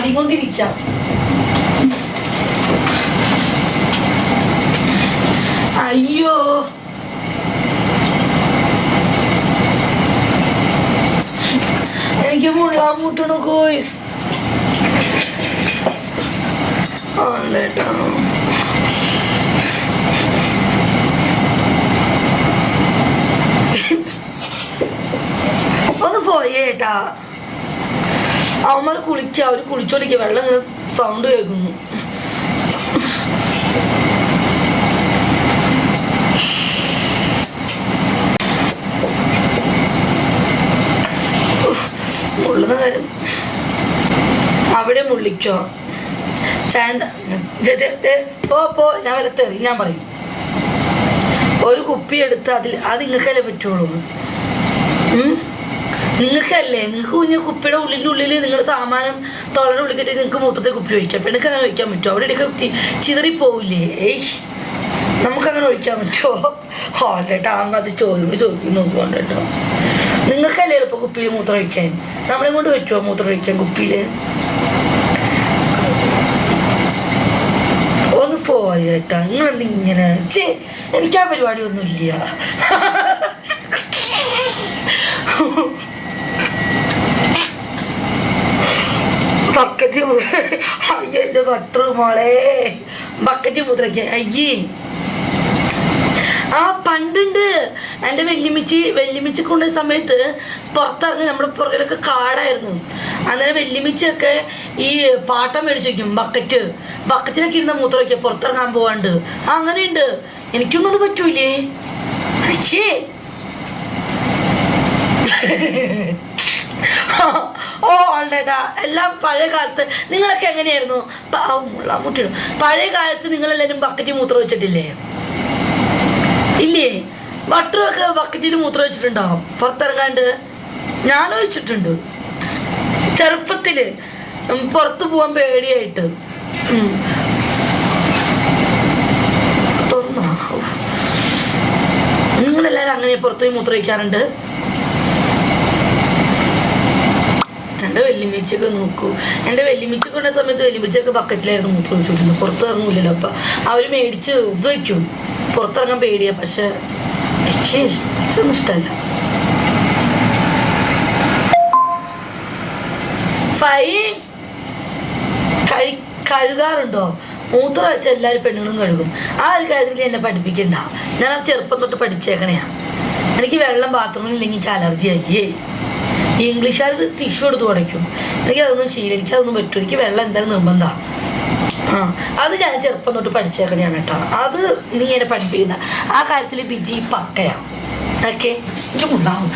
പാടിക്കൊണ്ടിരിക്കാം അയ്യോ. എനിക്ക് മുള്ളാൻ മുട്ടണു കോയ്സ്. ആണേട്ടാ ഒന്ന് പോയേട്ടാ. അവന്മാർ കുളിക്കുക അവർ കുളിച്ചോടിക്കുക വെള്ളം ഇങ്ങനെ സൗണ്ട് കേൾക്കുന്നു. അവിടെ മുള്ളിക്കോ ചേണ്ട പോ പോ ഞാൻ വരത്തേറി ഞാൻ പറയും. ഒരു കുപ്പി എടുത്ത് അതിൽ അത് നിങ്ങൾക്കല്ലേ പറ്റുള്ളൂ? നിങ്ങൾക്കല്ലേ? നിങ്ങൾക്ക് കുഞ്ഞ് കുപ്പിയുടെ ഉള്ളിന്റെ ഉള്ളിൽ നിങ്ങളുടെ സാമാനം തൊള്ളയുടെ ഉള്ളിൽ നിങ്ങൾക്ക് മൊത്തത്തെ കുപ്പി ഒഴിക്കാം. പെണ്ണുക്ക് അങ്ങനെ ഒഴിക്കാൻ പറ്റുമോ? അവിടെ ഇടയ്ക്ക് ചിതറി ചിതറിപ്പോവില്ലേ? ഏയ്. നമുക്കങ്ങനെ ഒഴിക്കാൻ പറ്റുമോ? ഹോണ്ടേട്ടാ അങ്ങ് അത് ചോദ്യം ചോദിക്കും. നോക്കുകൊണ്ട് കേട്ടോ. നിങ്ങൾക്കല്ലേ എളുപ്പം കുപ്പിയിൽ മൂത്രം ഒഴിക്കാൻ? നമ്മളെ കൊണ്ട് പറ്റുമോ മൂത്രം ഒഴിക്കാൻ കുപ്പിയിൽ ഒന്ന് പോയേട്ടാ നിങ്ങളെന്ത് ഇങ്ങനെ എനിക്ക് ആ പരിപാടി ഒന്നുമില്ല. ബക്കറ്റ് അയ്യോ എന്റെ ബട്ടർ മോളെ. ബക്കറ്റ് മുദ്രയ്ക്ക് അയ്യേ. ആ പണ്ടുണ്ട്. എന്റെ വെല്ലുമിച്ചി വെല്ലുമിച്ചി കൊണ്ട സമയത്ത് പുറത്തിറങ്ങി നമ്മുടെ പുറകിലൊക്കെ കാടായിരുന്നു. അന്നേരം വെല്ലുമിച്ചൊക്കെ ഈ പാട്ടം മേടിച്ച് വയ്ക്കും ബക്കറ്റ് ബക്കറ്റിലൊക്കെ ഇരുന്ന മൂത്രം വയ്ക്കുക പുറത്തിറങ്ങാൻ പോവാണ്ട്. ആ അങ്ങനെയുണ്ട്. എനിക്കൊന്നും അത് പറ്റൂലേ അച്ഛേ ഓ ഉണ്ടേട്ടാ എല്ലാം പഴയ കാലത്ത് നിങ്ങളൊക്കെ എങ്ങനെയായിരുന്നു? പാവം പഴയ കാലത്ത് നിങ്ങളെല്ലാവരും ബക്കറ്റിൽ മൂത്രം വെച്ചിട്ടില്ലേ ഇല്ലേ? ബട്ടറൊക്കെ ബക്കറ്റിൽ മൂത്രം വെച്ചിട്ടുണ്ടാവും പുറത്തിറങ്ങാണ്ട്? ഞാൻ വെച്ചിട്ടുണ്ട് ചെറുപ്പത്തിൽ. പുറത്തു പോവാൻ പേടിയായിട്ട്. നിങ്ങളെല്ലാരും അങ്ങനെ പുറത്ത് പോയി മൂത്രം വയ്ക്കാറുണ്ട് എന്റെ വെല്ലുമിച്ചൊക്കെ നോക്കൂ. എന്റെ വെല്ലുമിച്ച കൊണ്ട സമയത്ത് വെല്ലുമിച്ചൊക്കെ ബക്കറ്റിലായിരുന്നു മൂത്രം വെച്ചിട്ടുണ്ട് പുറത്ത് ഇറങ്ങൂലല്ലോ അപ്പം അവർ മേടിച്ച് ഇത് വയ്ക്കും പുറത്തിറങ്ങാൻ പേടിയാ. പക്ഷെ ഇതൊന്നും ഇഷ്ടമല്ല കഴുകാറുണ്ടോ? മൂത്രം വെച്ച എല്ലാവരും പെണ്ണുങ്ങളും കഴുകും. ആ ഒരു കാര്യത്തിൽ എന്നെ പഠിപ്പിക്കണ്ട. ഞാൻ ആ ചെറുപ്പം തൊട്ട് പഠിച്ചേക്കണയാ. എനിക്ക് വെള്ളം ബാത്റൂമിൽ ഇല്ലെങ്കിൽ എനിക്ക് അലർജി ആക്കിയേ ഈ ഇംഗ്ലീഷുകാർ ടിഷ്യൂ എടുത്ത് തുടയ്ക്കും. എനിക്ക് അതൊന്നും ശീലം എനിക്ക് അതൊന്നും പറ്റും എനിക്ക് വെള്ളം എന്തായാലും നിർബന്ധമാണ് ആ അത് ഞാൻ ചെറുപ്പം തൊട്ട് പഠിച്ചേക്കണെയാണ് കേട്ടോ. അത് നീ എന്നെ പഠിപ്പിക്കുന്ന. ആ കാര്യത്തിൽ ബിജി പക്കയാ. ഓക്കെ എനിക്ക് ഉണ്ടാവും